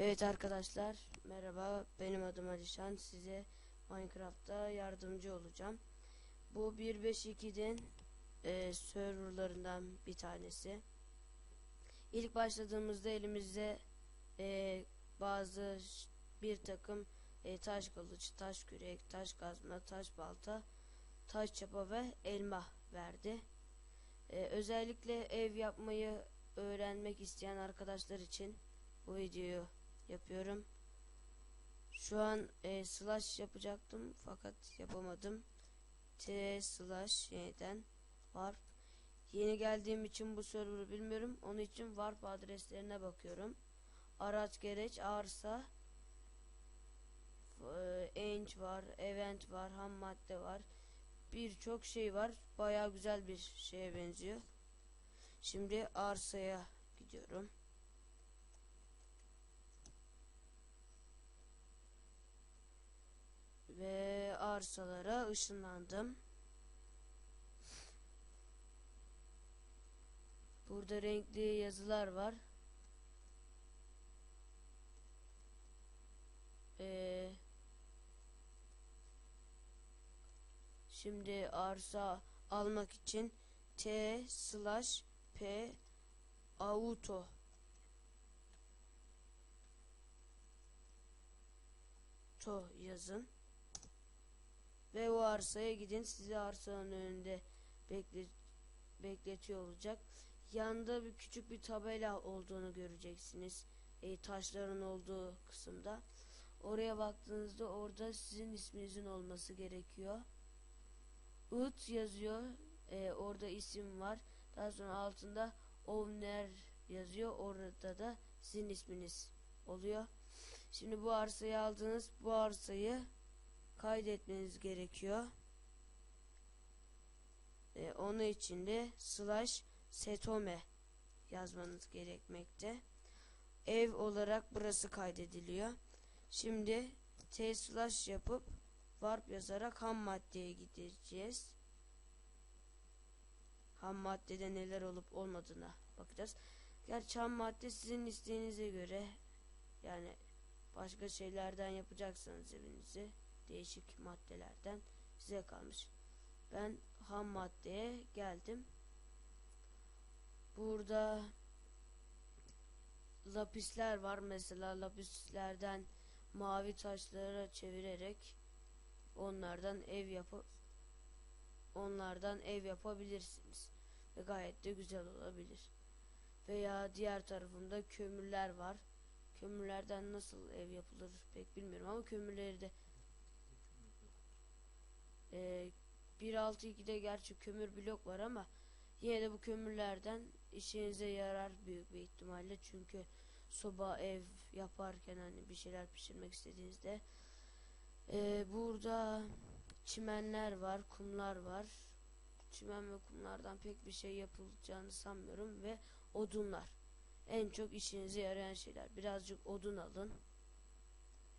Evet arkadaşlar merhaba benim adım Alişan size Minecraft'ta yardımcı olacağım. Bu 1.5.2'den e, serverlarından bir tanesi. İlk başladığımızda elimizde e, bazı bir takım e, taş kılıç, taş kürek, taş kazma, taş balta, taş çapa ve elma verdi. E, özellikle ev yapmayı öğrenmek isteyen arkadaşlar için bu videoyu yapıyorum. Şu an e, slash yapacaktım fakat yapamadım. T slash yeniden warp. Yeni geldiğim için bu server'ı bilmiyorum. Onun için warp adreslerine bakıyorum. Araç gereç arsa e, var, event var, ham madde var. Birçok şey var. Baya güzel bir şeye benziyor. Şimdi arsaya gidiyorum. Ve arsalara ışınlandım. Burada renkli yazılar var. Ee, şimdi arsa almak için T slash P auto to yazın ve o arsaya gidin sizi arsanın önünde bekle, bekletiyor olacak. Yanda bir küçük bir tabela olduğunu göreceksiniz e, taşların olduğu kısımda. Oraya baktığınızda orada sizin isminizin olması gerekiyor. Ut yazıyor e, orada isim var. Daha sonra altında owner yazıyor orada da sizin isminiz oluyor. Şimdi bu arsayı aldınız bu arsayı kaydetmeniz gerekiyor. Ee, onun için de slash setome yazmanız gerekmekte. Ev olarak burası kaydediliyor. Şimdi t slash yapıp warp yazarak ham maddeye gideceğiz. Ham maddede neler olup olmadığına bakacağız. Gerçi ham madde sizin isteğinize göre yani başka şeylerden yapacaksanız evinizi değişik maddelerden size kalmış. Ben ham maddeye geldim. Burada lapisler var. Mesela lapislerden mavi taşlara çevirerek onlardan ev yapıp onlardan ev yapabilirsiniz. Ve gayet de güzel olabilir. Veya diğer tarafımda kömürler var. Kömürlerden nasıl ev yapılır pek bilmiyorum ama kömürleri de e, 1.6.2'de gerçi kömür blok var ama yine de bu kömürlerden işinize yarar büyük bir ihtimalle. Çünkü soba ev yaparken hani bir şeyler pişirmek istediğinizde e, burada çimenler var kumlar var. Çimen ve kumlardan pek bir şey yapılacağını sanmıyorum ve odunlar. En çok işinize yarayan şeyler. Birazcık odun alın.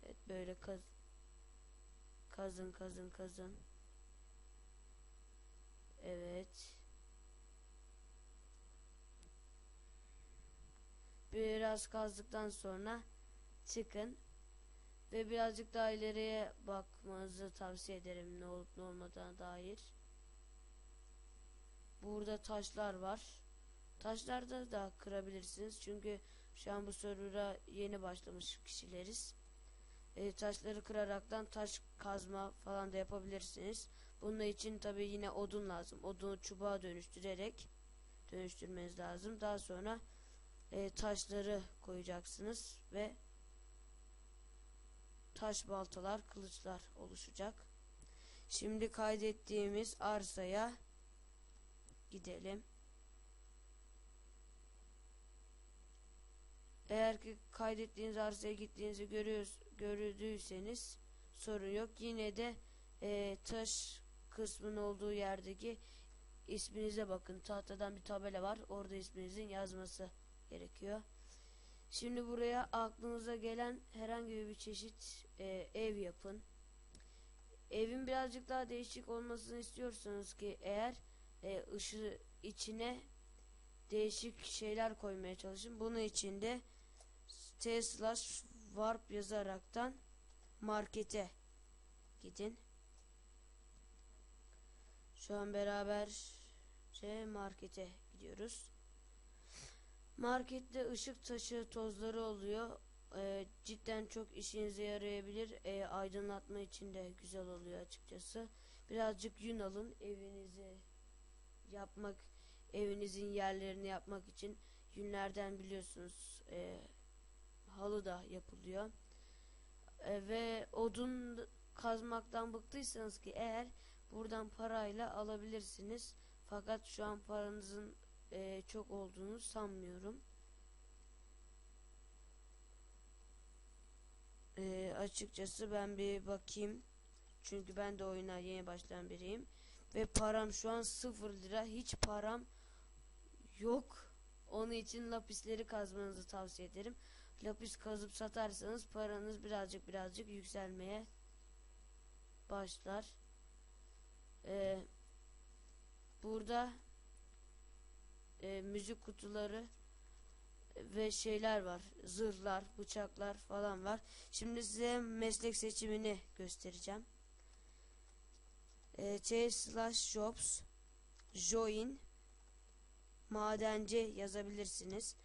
Evet böyle kaz kazın kazın kazın Evet. Biraz kazdıktan sonra çıkın ve birazcık daha ileriye bakmanızı tavsiye ederim ne olup ne olmadığına dair. Burada taşlar var. Taşlarda da kırabilirsiniz çünkü şu an bu server'a yeni başlamış kişileriz. E, taşları kıraraktan taş kazma falan da yapabilirsiniz. Bunun için tabi yine odun lazım. Odunu çubuğa dönüştürerek dönüştürmeniz lazım. Daha sonra e, taşları koyacaksınız ve taş baltalar, kılıçlar oluşacak. Şimdi kaydettiğimiz arsaya gidelim. Eğer ki kaydettiğiniz arsaya gittiğinizi görüyoruz, gördüyseniz sorun yok. Yine de e, taş kısmın olduğu yerdeki isminize bakın. Tahtadan bir tabela var. Orada isminizin yazması gerekiyor. Şimdi buraya aklınıza gelen herhangi bir çeşit e, ev yapın. Evin birazcık daha değişik olmasını istiyorsanız ki eğer e, ışığı içine değişik şeyler koymaya çalışın. Bunun için de t slash warp yazaraktan markete gidin. Şu an beraberce markete gidiyoruz. Markette ışık taşı tozları oluyor. Ee, cidden çok işinize yarayabilir. Ee, aydınlatma için de güzel oluyor açıkçası. Birazcık yün alın evinizi yapmak, evinizin yerlerini yapmak için yünlerden biliyorsunuz e, halı da yapılıyor. E, ve odun kazmaktan bıktıysanız ki eğer buradan parayla alabilirsiniz. Fakat şu an paranızın e, çok olduğunu sanmıyorum. E, açıkçası ben bir bakayım. Çünkü ben de oyuna yeni başlayan biriyim. Ve param şu an 0 lira. Hiç param yok. Onun için lapisleri kazmanızı tavsiye ederim. Lapis kazıp satarsanız paranız birazcık birazcık yükselmeye başlar. Ee, burada e, müzik kutuları ve şeyler var. Zırhlar, bıçaklar falan var. Şimdi size meslek seçimini göstereceğim. E, slash jobs join madenci yazabilirsiniz.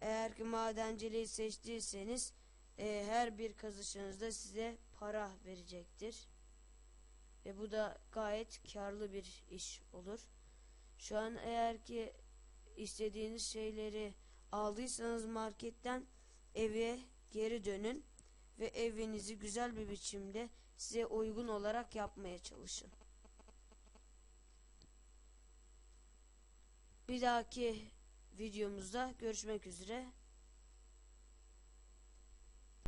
Eğer ki madenciliği seçtiyseniz e, her bir kazışınızda size para verecektir. Ve bu da gayet karlı bir iş olur. Şu an eğer ki istediğiniz şeyleri aldıysanız marketten eve geri dönün ve evinizi güzel bir biçimde size uygun olarak yapmaya çalışın. Bir dahaki videomuzda görüşmek üzere.